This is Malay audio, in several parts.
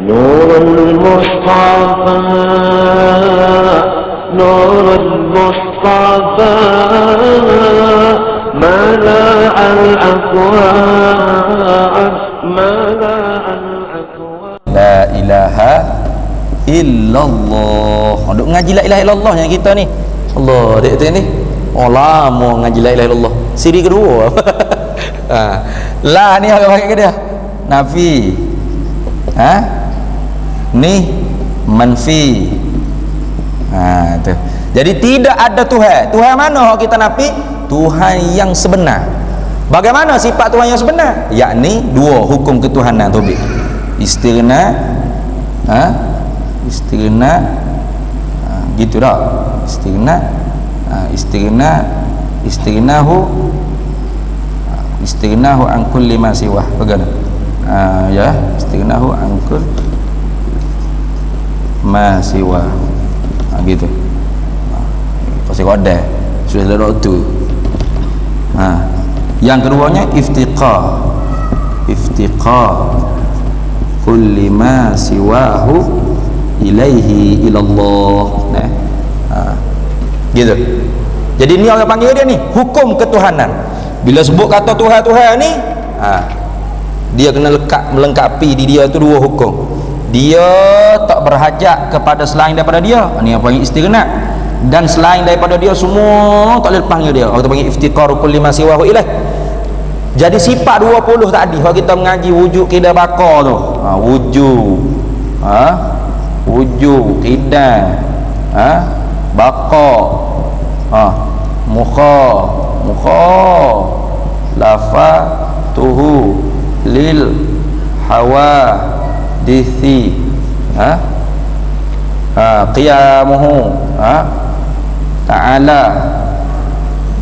نور المصطفى نور المصطفى ملأ الأكوان ملأ الأكوان La ilaha illallah. Oh, duk ngaji la ilaha illallah yang kita ni. Allah, dek tu ni. Oh lama ngaji la ilaha illallah. Siri kedua. ha. La ni apa pakai ke dia? Nafi. Ha? Ni manfi. Ha tu. Jadi tidak ada Tuhan. Tuhan mana kita nafi? Tuhan yang sebenar. Bagaimana sifat Tuhan yang sebenar? Yakni dua hukum ketuhanan tauhid. Istighna ha? Istighna ha, gitu dah. Istighna ha, istighna istighnahu ha, istighnahu an kulli ma siwa. Bagaimana? Ha, ya, istighnahu an kull ma siwa. Ha, gitu. Ha, pasal kode sudah ada waktu. Ha. Yang keduanya iftiqah. Iftiqah kulli ma siwahu ilaihi ilallah. Nah. Ha. Gitu. Jadi ni orang panggil dia ni hukum ketuhanan. Bila sebut kata Tuhan Tuhan ni, ha. Dia kena lekat melengkapi di dia tu dua hukum. Dia tak berhajat kepada selain daripada dia. Ni yang panggil istighnaq dan selain daripada dia semua tak boleh panggil dia orang panggil iftiqaru kulli ma siwahu ilaih jadi sifat 20 tadi kalau kita mengaji wujud kida bakar tu ha, wujud ha? wujud kida ha? bakar ha? mukha mukha lafa tuhu lil hawa dithi ha? ha? qiyamuhu. Ha? ta'ala.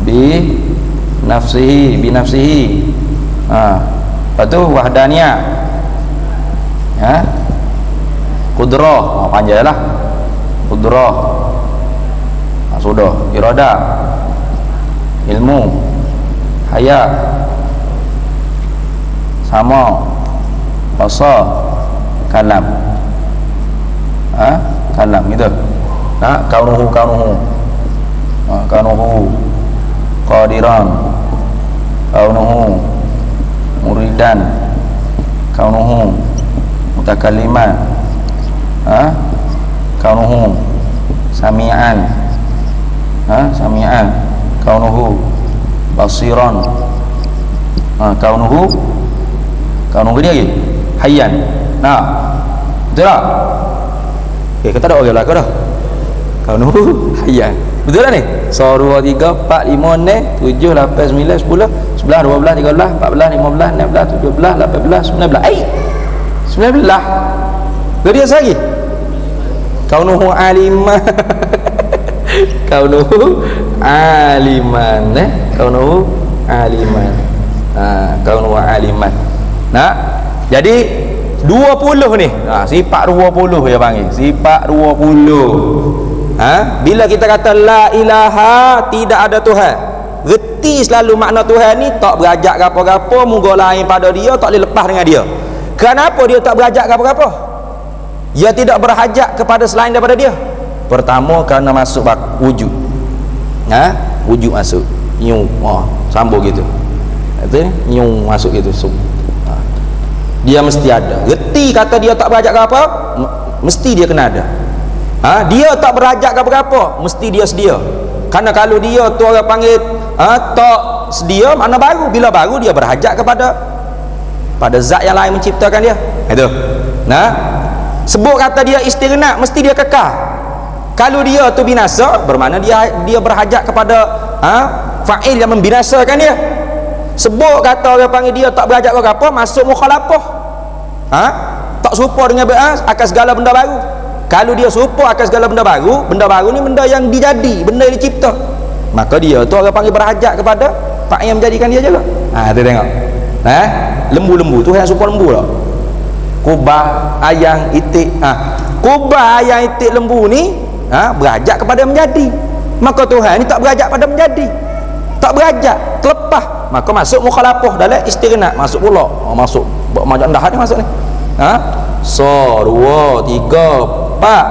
Bi nafsihi bi nafsihi. Ha. Lepas tu wahdaniyah ha? Kudrah ha, panjang lah. Ha, sudah. Irada. Ilmu. Haya. Sama. Basar kalam. Ha? Kalam gitu ha? Kaunuhu kaunuhu. Ha, kaunuhu. Qadiran. Kaunuhu. Muridan. Kaunuhu. Mutakalliman. Ha? Kaunuhu. Sami'an. Ha? Sami'an. Kaunuhu. Basiran. Ha kaunuhu. Kaunuhu dia lagi. Hayyan nah. Betul tak? Eh kata ada orang belakang dah. Kaunuhu hayyan betul tak ni? So 2 3 4 5 6 7 8 9 10 11 12 13 14 15 16 17 18 19 ai! 19 Berapa dia lagi kaunuhu aliman kaunuhu aliman eh? Kaunuhu aliman ha kaunuhu aliman nah. Jadi 20 ni. Ha sifat 20 dia panggil. Sifat 20 ha? Bila kita kata la ilaha tidak ada tuhan. Reti selalu makna tuhan ni tak berajak gapo-gapo moga lain pada dia tak boleh lepas dengan dia. Kenapa dia tak berajak gapo-gapo? Dia tidak berhajat kepada selain daripada dia. Pertama kerana masuk bak wujud. Ha? Wujud masuk. Nyu ha sambung gitu. Itu nyu masuk gitu. ha. Dia mesti ada. Reti kata dia tak berhajat ke apa? Mesti dia kena ada. Ha? Dia tak berhajat ke apa mesti dia sedia. Kerana kalau dia tu orang panggil ha, tak sedia mana baru? Bila baru dia berhajat kepada pada zat yang lain menciptakan dia. Itu. Nah sebut kata dia istighna mesti dia kekal. Kalau dia tu binasa bermakna dia dia berhajat kepada ha, fa'il yang membinasakan dia sebut kata orang panggil dia tak berhajat ke apa masuk mukhalafah ha? tak serupa dengan ha? akan segala benda baru. Kalau dia serupa akan segala benda baru benda baru ni benda yang dijadi benda yang dicipta. Maka dia tu orang panggil berhajat kepada fa'il yang menjadikan dia juga ha, tu tengok. Ha? lembu-lembu tu yang serupa lembu tak kubah ayang itik. Ha. kubah ayang itik lembu ni ha, berajak kepada menjadi. Maka Tuhan ni tak berajak pada menjadi tak berajak terlepas. Maka masuk mukhalafah dalam istighna masuk pula. Oh, masuk. Buat majak dah ni masuk ni. Ha? So dua tiga empat.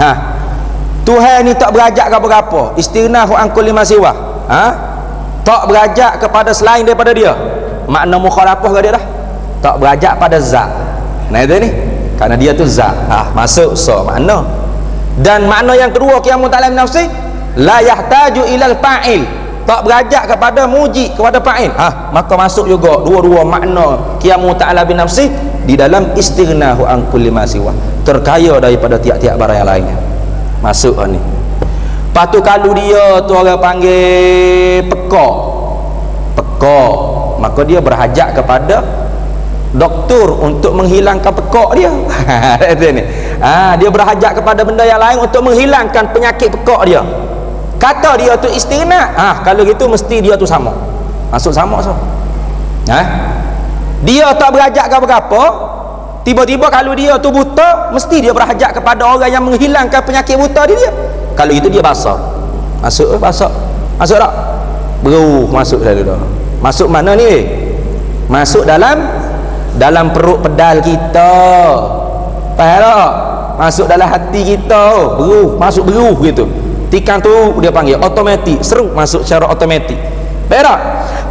Ha? Tuhan ni tak berajak ke apa-apa. Istirna hu angkul lima siwa. Ha? Tak berajak kepada selain daripada dia. Makna mukhalafah ke dia dah? Tak berajak pada zat. Nah ni. Kerana dia tu zat. Ha masuk. So makna. Dan makna yang kedua qiyamu ta'ala nafsi la yahtaju ilal fa'il tak berajak kepada muji kepada fa'il ha maka masuk juga dua-dua makna qiyamu ta'ala bin nafsi di dalam istighna'u an kulli ma siwa. Terkaya daripada tiap-tiap barang yang lainnya. Masuk ni. Lepas tu kalau dia tu orang panggil pekak pekak maka dia berhajat kepada doktor untuk menghilangkan pekak dia. Ha, dia berhajat kepada benda yang lain untuk menghilangkan penyakit pekak dia kata dia tu istirna ha, kalau gitu mesti dia tu sama masuk sama so. ha? dia tak berhajat ke apa tiba-tiba kalau dia tu buta mesti dia berhajat kepada orang yang menghilangkan penyakit buta dia kalau itu dia basah. Masuk eh masuk tak? Beruh masuk dah tu masuk mana ni? Masuk dalam dalam perut pedal kita. Faham tak? Masuk dalam hati kita. Beruh. Masuk beruh gitu tikam tu dia panggil automatik seru masuk secara automatik faham tak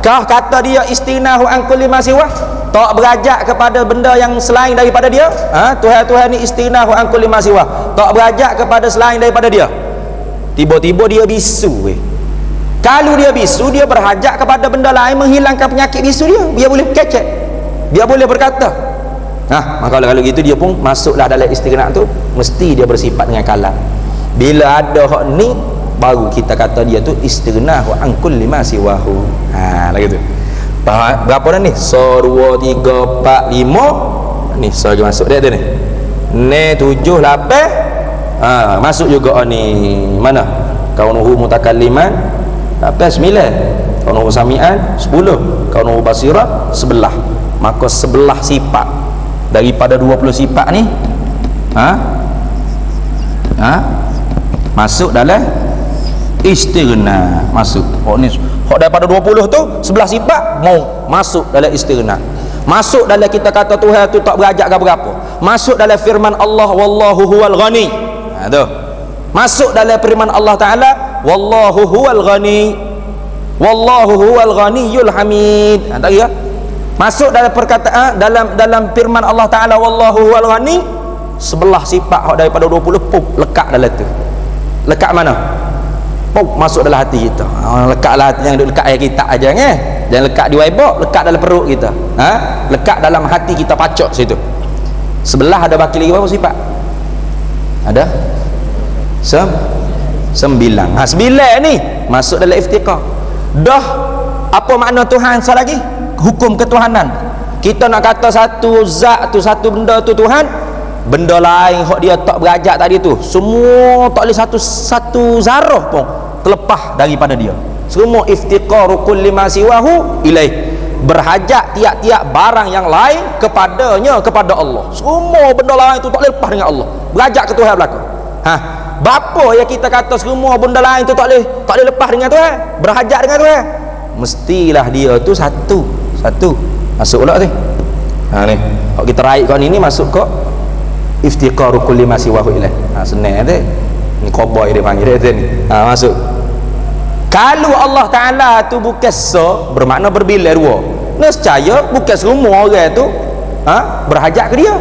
kah kata dia istinahu an kulli ma siwa tak berajak kepada benda yang selain daripada dia? Ha? Tuhan-Tuhan ni istinahu an kulli ma siwa tak berajak kepada selain daripada dia? Tiba-tiba dia bisu weh. Kalau dia bisu dia berhajat kepada benda lain menghilangkan penyakit bisu dia dia boleh kecek. Dia boleh berkata nah maka kalau gitu dia pun masuklah dalam istighnaq tu mesti dia bersifat dengan kalam bila ada hak ni baru kita kata dia tu istighnaq wa an kulli ma siwahu. Ha lagi tu. Berapa dah ni? So 2 3 4 5 ni so masuk dia tu ni. Ni 7 8 ha masuk juga ni. Mana? Kaunuhu mutakalliman apa sembilan. Kaunuhu samian sepuluh. Kaunuhu basirah sebelah. Maka sebelah sifat. Daripada 20 sifat ni ha? Ha masuk dalam istirna masuk. Oh ni hok daripada 20 tu sebelah sifat mau masuk dalam istirna masuk dalam kita kata Tuhan tu tak berajak ke berapa masuk dalam firman Allah wallahu huwal ghani. Ha tu. Masuk dalam firman Allah taala wallahu huwal ghani. Wallahu huwal ghaniyul hamid. Ha, tak ya masuk dalam perkataan dalam dalam firman Allah taala wallahu huwal ghani. Sebelah sifat hak daripada 20 pup lekat dalam tu lekat mana? Pup masuk dalam hati kita. Ha, lekatlah hati yang dekat ayat kita aja eh jangan lekat di waibok lekat dalam perut kita. Ha? Lekat dalam hati kita pacok situ. Sebelah ada baki lagi berapa sifat? Ada? Sem? Sembilan. Ha sembilan ni masuk dalam iftiqah dah apa makna Tuhan sekali lagi? Hukum ketuhanan. Kita nak kata satu zat tu satu benda tu Tuhan benda lain hak dia tak berajak tadi tu. Semua tak boleh satu satu zarah pun terlepas daripada dia. Semua iftiqaru kulli ma siwahu ilaih. Berhajat tiap-tiap barang yang lain kepadanya kepada Allah. Semua benda lain tu tak boleh lepas dengan Allah. Berhajat ke Tuhan belaka? Ha? Bapa yang kita kata semua benda lain tu tak boleh tak boleh lepas dengan Tuhan, berhajat dengan Tuhan. Mestilah dia tu satu, satu. Masuk pula ni. Ha ni. Kalau kita raih kau ni ni masuk kok iftiqaru kulli ma siwahu ilaih. Ha senang tu. Ni cowboy dia panggil dia ni. Ha masuk. Kalau Allah Taala tu bukan so, bermakna berbila dua. Nescaya bukan semua orang tu ha berhajat ke dia.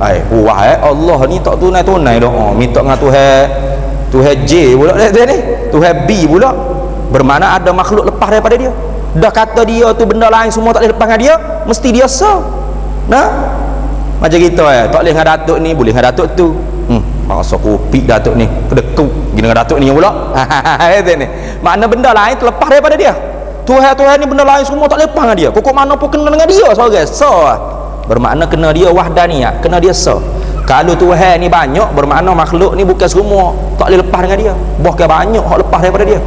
Hai, wah eh Allah ni tak tunai-tunai doa. Minta dengan Tuhan Tuhan J pula dia ni. Tuhan B pula. Bermakna ada makhluk lepas daripada dia. Dah kata dia tu benda lain semua tak boleh lepas dengan dia, mesti dia sah. Nah. Macam kita eh, tak boleh dengan datuk ni, boleh dengan datuk tu. Hmm, masa kopi datuk ni, kedekut gini dengan datuk ni pula. Itu ni. Makna benda lain terlepas daripada dia. Tuhan-Tuhan ni benda lain semua tak lepas dengan dia. Pokok mana pun kena dengan dia seorang. Sah bermakna kena dia wahdaniyah kena dia sa kalau Tuhan ni banyak bermakna makhluk ni bukan semua tak boleh lepas dengan dia bahkan banyak hak lepas daripada dia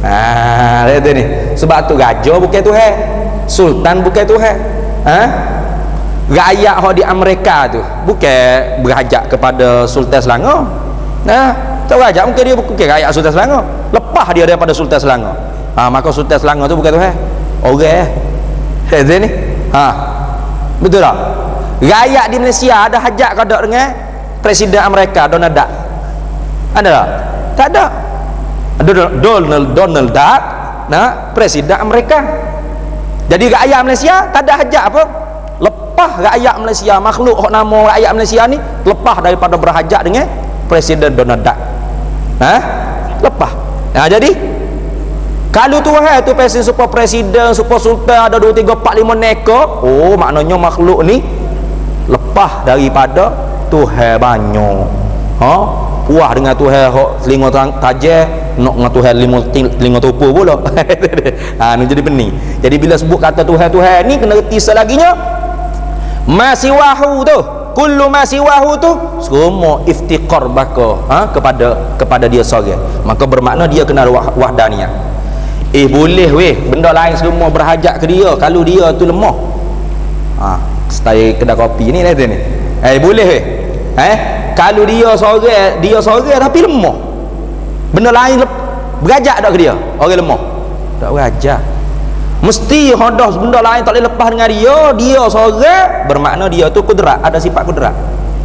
ha lihat ni sebab tu raja bukan Tuhan sultan bukan Tuhan ha rakyat hak di Amerika tu bukan berhajat kepada sultan Selangor. Nah tak raja mungkin dia bukan rakyat sultan Selangor. Lepas dia daripada sultan Selangor. Ha maka sultan Selangor tu bukan Tuhan. Orang eh. Ni. Ha. Betul tak? rakyat di Malaysia ada hajat kau dok dengan presiden Amerika Donald Duck? Ada tak? Tak ada. Donald Donald, Donald Duck nah presiden Amerika. Jadi rakyat Malaysia tak ada hajat apa lepas rakyat Malaysia makhluk hok nama rakyat Malaysia ni lepas daripada berhajat dengan presiden Donald Duck. Ha? Lepas nah jadi kalau Tuhan tu presiden super presiden super sultan ada 2 3 4 5 neko oh maknanya makhluk ni lepas daripada Tuhan banyak ha? Puas dengan Tuhan hok telinga tajam nak dengan Tuhan lima telinga tupu pula. Ha ni jadi benih. Jadi bila sebut kata Tuhan Tuhan ni kena reti selaginya masih wahu tu. Kullu masih wahu tu semua iftiqar baka ha kepada kepada dia seorang maka bermakna dia kena wah, eh boleh weh benda lain semua berhajat ke dia kalau dia tu lemah. Ha style kedai kopi ni lah ni. Eh boleh weh. Eh kalau dia seorang dia seorang tapi lemah. Benda lain lep, berajak tak ke dia? Orang lemah. Tak berajak mesti hodoh benda lain tak boleh lepas dengan dia. Dia seorang bermakna dia tu kudrat. Ada sifat kudrat.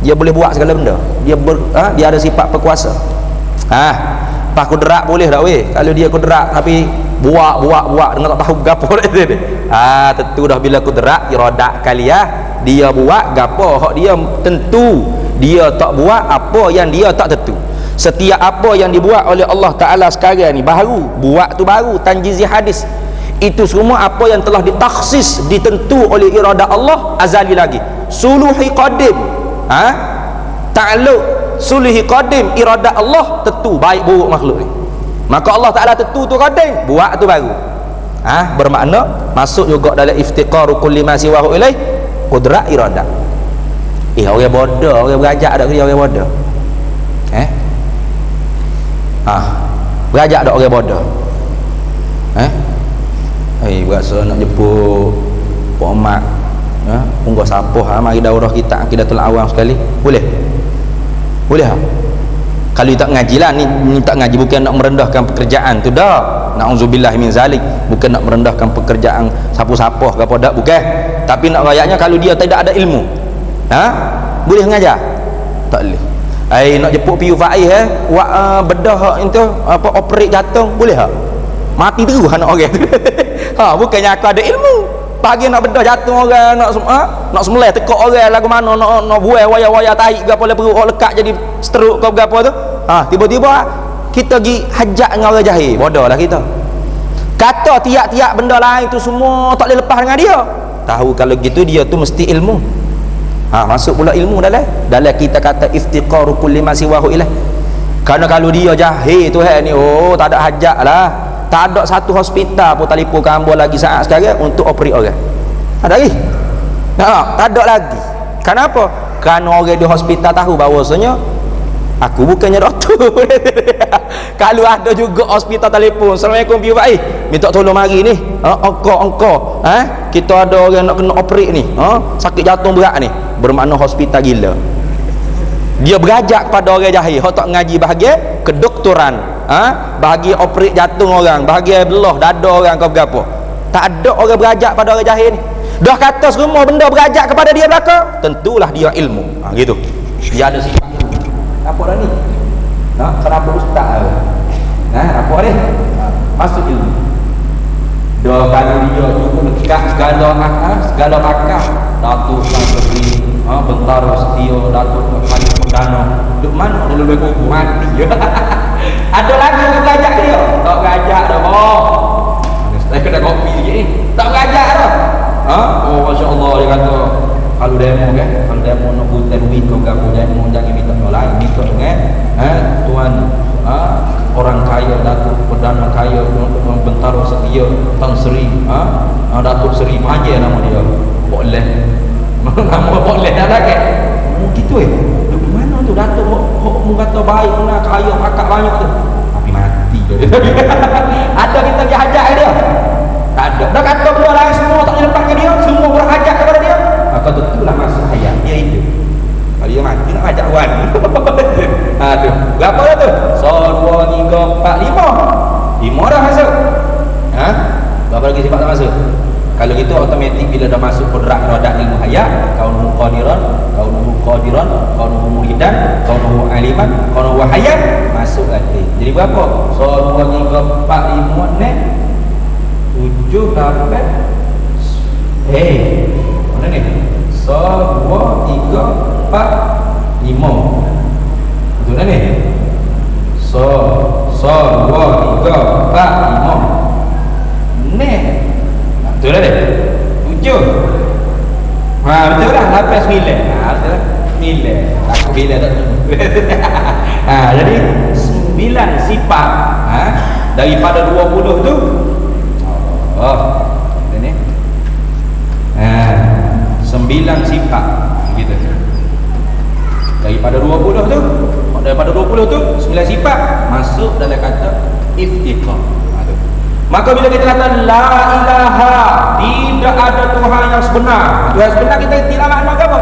Dia boleh buat segala benda. Dia ber, ha, dia ada sifat berkuasa ha pas kudrat boleh tak weh? Kalau dia kudrat tapi buat buat buat dengan tak tahu gapo dia ha tentu dah bila kudrat iradat kaliah dia buat gapo hak dia tentu. Dia tak buat apa yang dia tak tentu. Setiap apa yang dibuat oleh Allah Ta'ala sekarang ni baru buat tu baru tanjizi hadis itu semua apa yang telah ditaksis ditentu oleh iradat Allah azali lagi. Suluhi qadim. Ha? Ta'alluq. Suluhi qadim iradat Allah tentu baik buruk makhluk ni. Maka Allah Ta'ala tentu tu qadim buat tu baru. Ha? bermakna masuk juga dalam iftiqaru kulli ma siwahu ilaih kudrat iradat eh orang bodoh orang berajak tak dia orang bodoh. Eh? Ha? Berajak tak orang bodoh eh berasa nak jemput Pak Mak ya, unggah sapuh ha, mari daurah kita akidatul awam sekali. Boleh? Boleh tak? Kalau tak ngaji lah ni, ni tak ngaji bukan nak merendahkan pekerjaan tu dah. Na'udzubillah min zalik. Bukan nak merendahkan pekerjaan sapu-sapuh ke apa tak bukan. Tapi nak rayaknya kalau dia tidak ada ilmu. Ha? boleh mengajar? Tak boleh. Ai nak jemput piu faiz eh? Buat uh, bedah itu apa operate jantung boleh tak? Mati terus anak orang ha bukannya aku ada ilmu. Pagi nak bedah jatuh orang nak ha? nak semelih tekuk orang lagu mana nak nak buai waya-waya tahi ke apa perut orang lekat jadi stroke ke apa tu. Ha tiba-tiba kita pergi hajat dengan orang jahil. Bodoh lah kita. Kata tiap-tiap benda lain tu semua tak boleh lepas dengan dia. Tahu kalau gitu dia tu mesti ilmu. Ha masuk pula ilmu dalam. Dalam kita kata iftiqaru kulli ma siwahu ilah kerana kalau dia jahil tu ni oh tak ada hajat lah tak ada satu hospital pun telefon kambo lagi saat sekarang untuk operate orang. Ada lagi. Tak, tak ada lagi. Kenapa? Kerana orang di hospital tahu bahawasanya aku bukannya doktor. Kalau ada juga hospital telefon Assalamualaikum Piu Pak minta tolong mari ni. Ha, engkau engkau ha? kita ada orang nak kena operate ni. Ha? sakit jantung berat ni. Bermakna hospital gila dia berajak kepada orang jahil. Dia tak ngaji bahagia kedoktoran. Ha? bahagia operate jantung orang. Bahagia belah dada orang kau berapa tak ada orang berajak pada orang jahil ni. Dah kata semua benda berajak kepada dia belaka tentulah dia ilmu. Ha, gitu. Dia ada sifat apa dah ni? Ha? kenapa ustaz ha? apa ni? Ha? masuk ilmu. Dah kalau dia juga dekat segala segala akal Datuk Samsuri ha, Bentara Setia Datuk Khalid Perdana duk mana dia lebih kubu mati ada lagi yang berajak dia tak berajak dah oh saya kena kopi lagi ni tak berajak dah ha? oh Masya Allah dia kata kalau demo kan kalau demo nak buat duit kau gapo demo jangan minta orang lain minta dengan ha? tuan ha? orang kaya Datuk Perdana kaya Bentara Setia Tan Seri ha? Datuk Seri Panjang nama dia boleh nama boleh dah lagi oh gitu eh? Duk mana tu? Datuk mu kata baik nak kaya pakak banyak tu. Tapi mati ada kita pergi hajat dia? Tak ada. Dah kata benda lain semua tak boleh lepaskan dia? Semua berhajat kepada dia? Maka tentulah masa hayat dia itu. Kalau dia mati nak hajat wan. Tu berapa dah tu? So 2 3 4 5 5 dah masuk. Ha? Berapa lagi sifat tak masuk kalau gitu automatik bila dah masuk kudrat roda ilmu hayat kau muka qadiran kaunuhu qadiran kaunuhu muridan kaunuhu aliman kaunuhu hayyan masuk hati jadi berapa? So dua tiga empat lima enam tujuh lapan eh mana ni? So dua tiga empat lima. Betul tak ni? So so dua tiga empat lima. Ni betul tak ni tujuh Ha betul lah lapan sembilan. Ha betul lah. Sembilan. Aku bila tak Ha jadi sembilan sifat ha daripada dua puluh tu Oh. Ini. Ha sembilan sifat gitu. Daripada dua puluh tu daripada dua puluh tu sembilan sifat masuk dalam kata iftiqah. Maka bila kita kata la ilaha tidak ada Tuhan yang sebenar. Tuhan sebenar kita tidak makna apa?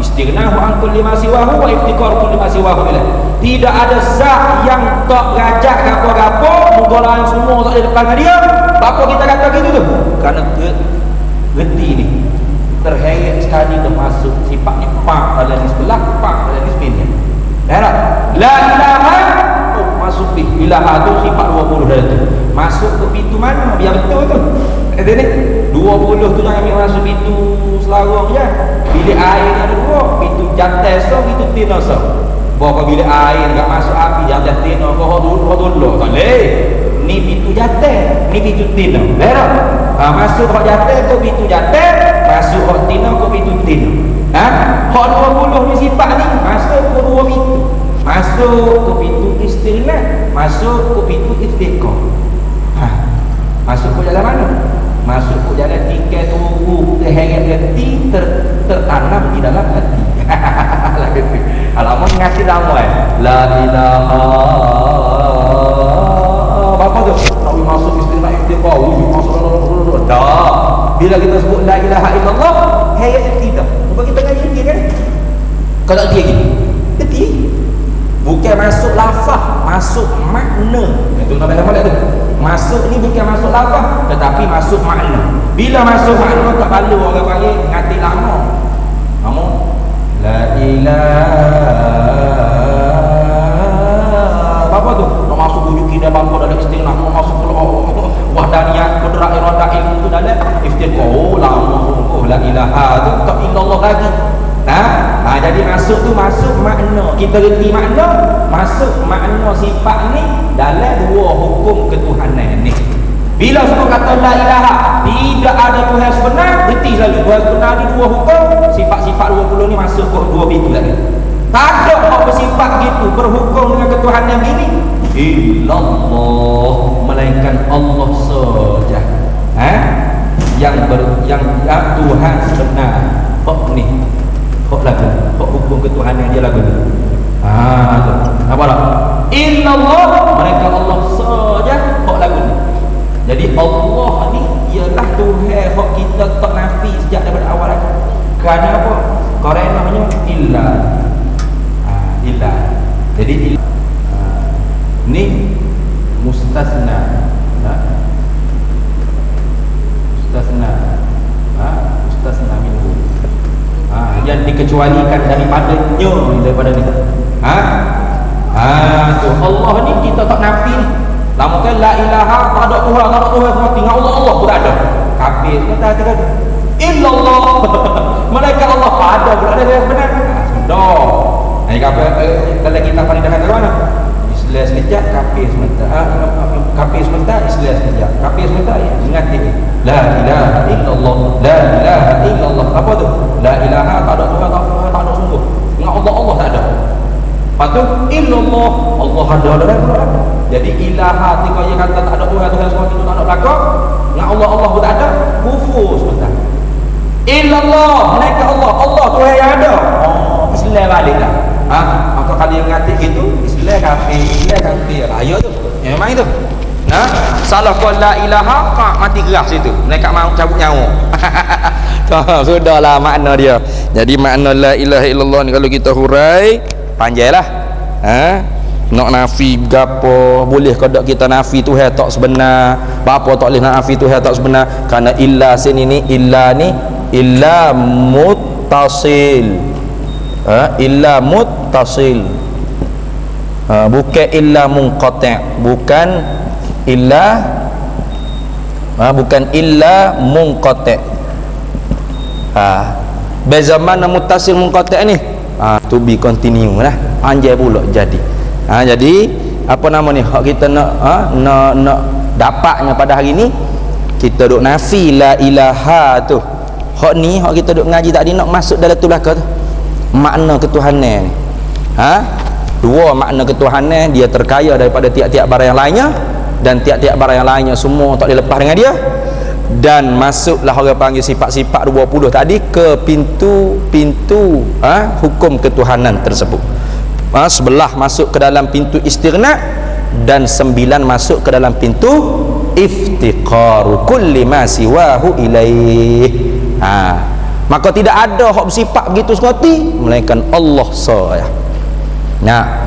Istighnahu an kulli ma siwahu wa iftikar kulli ma siwahu ilaih. Tidak ada zat yang tak rajak gapo-gapo, mugolan semua tak ada depan dia. Apa kita kata gitu tu? Karena ke reti ni terheret sekali termasuk sifat ni pak dalam di sebelah, pak dalam di sebelah. Ya tak? La ilaha oh, masuk di ilaha tu sifat 20 dalam tu. Masuk ke pintu mana? Biar betul tu. Kata ni 20 tu jangan ambil masuk pintu selarong je. Bilik air ni ada dua, pintu jantai so, pintu tina so. Bawa bilik air enggak masuk api jantai tina kau dulu kau dulu tak leh. Ni pintu jantai, ni pintu tina. Berak. Ha, masuk hak jantai tu pintu jantai, masuk hak tina ke pintu tina. Ha? Hak 20 ni sifat ni masuk ke dua pintu. Masuk ke pintu istilah, masuk ke pintu istiqah. Masuk ke jalan mana? Masuk ke jalan tiket tunggu terheret hati ter, tertanam di dalam hati. Alamak ngasih nama eh. La ilaha Apa tu? Tahu masuk istilah istiqah, masuk dah. Bila kita sebut la ilaha illallah, heret hati dah. Sebab kita ngaji dia kan? Kalau dia gini, hati bukan masuk lafaz masuk makna. Itu nak dalam tu? Masuk ni bukan masuk lafaz tetapi masuk makna. Bila masuk makna tak perlu orang panggil ngati lama. Kamu la ilaha. Apa tu? Nak masuk wujud kita bapa dalam istilah nak masuk kalau wahdaniyat kudrat iradah ilmu tu dalam istilah oh lama oh la ilaha tu tak illallah lagi Ha? ha? jadi masuk tu masuk makna. Kita reti makna masuk makna sifat ni dalam dua hukum ketuhanan ni. Bila sebut kata la ilaha tidak ada Tuhan sebenar reti selalu. Tuhan sebenar ni dua hukum sifat-sifat 20 ni masuk ke dua pintu lagi. Tak ada hak bersifat gitu berhukum dengan ketuhanan gini. Illallah melainkan Allah saja. Ha? yang ber, yang, yang Tuhan sebenar. Hak ni Hak lagu. Hak hukum ketuhanan dia lagu ni. Haa tu. Apa tak? Illallah Mereka Allah saja Hak lagu ni. Jadi Allah ni Ialah Tuhan Hak kita tak nafi Sejak daripada awal lagi Kerana apa? Korenahnya Illa. Haa Illa. Jadi illa ha. Ni Mustasna. Haa Mustasna Haa Mustasna minhu ha, yang dikecualikan daripadanya daripada ni. Ha? Ha tu. Allah ni kita tak nafi ni. Lama kan la ilaha tak ada Tuhan tak ada Tuhan semua tinggal. Allah Allah pun ada. Kafir kata kata illallah. Mereka Allah ada berada yang benar. Ha, sudah. Ini kafir eh, kalau kita pada ke mana Islam sekejap kafir sebentar. Ah, kafir sebentar Islam sekejap kafir sebentar ya ingat ini la ilaha illallah la ilaha illallah. Apa tu? La ilaha tak ada Tuhan tak, tak ada sungguh. Dengan Allah Allah tak ada. Lepas tu illallah Allah ada ada ada jadi ilaha tika yang kata tak ada Tuhan Tuhan semua itu tak ada belakang dengan Allah Allah pun tak ada. Kufur sebentar. Illallah mereka Allah Allah Tuhan yang ada. Oh, Islam balik dah. Ha? Kalau yang ngati gitu Islam kafir Islam kafir ayo tu yang memang itu Nah, salah kau la ilaha pak mati gerak situ. Mereka mau cabut nyawa. Sudahlah makna dia. Jadi makna la ilaha illallah ni kalau kita hurai panjailah. Ha? Nak nafi gapo boleh tak kita nafi tu hai tak sebenar. Apa tak boleh nafi tu hai tak sebenar? Karena illa sini ni illa ni illa mut muttasil ha? illa muttasil ha, bukan illa munqati' bukan illa ha, bukan illa munqati' ha. beza mana muttasil munqati' ni? Ha, to be continue lah. Panjang pula jadi. Ha, jadi apa nama ni? Hak kita nak ha, nak nak dapatnya pada hari ni kita duk nafi la ilaha tu. Hak ni hak kita duk ngaji tadi nak masuk dalam tu belaka tu. Makna ketuhanan ni ha? Dua makna ketuhanan dia terkaya daripada tiap-tiap barang yang lainnya dan tiap-tiap barang yang lainnya semua tak boleh lepas dengan dia. Dan masuklah orang panggil sifat-sifat 20 tadi ke pintu-pintu ha, hukum ketuhanan tersebut. Ha, sebelah masuk ke dalam pintu istirna dan sembilan masuk ke dalam pintu iftiqaru kulli ma siwahu ilaih. Ha. maka tidak ada hak bersifat begitu sekoti melainkan Allah saja nah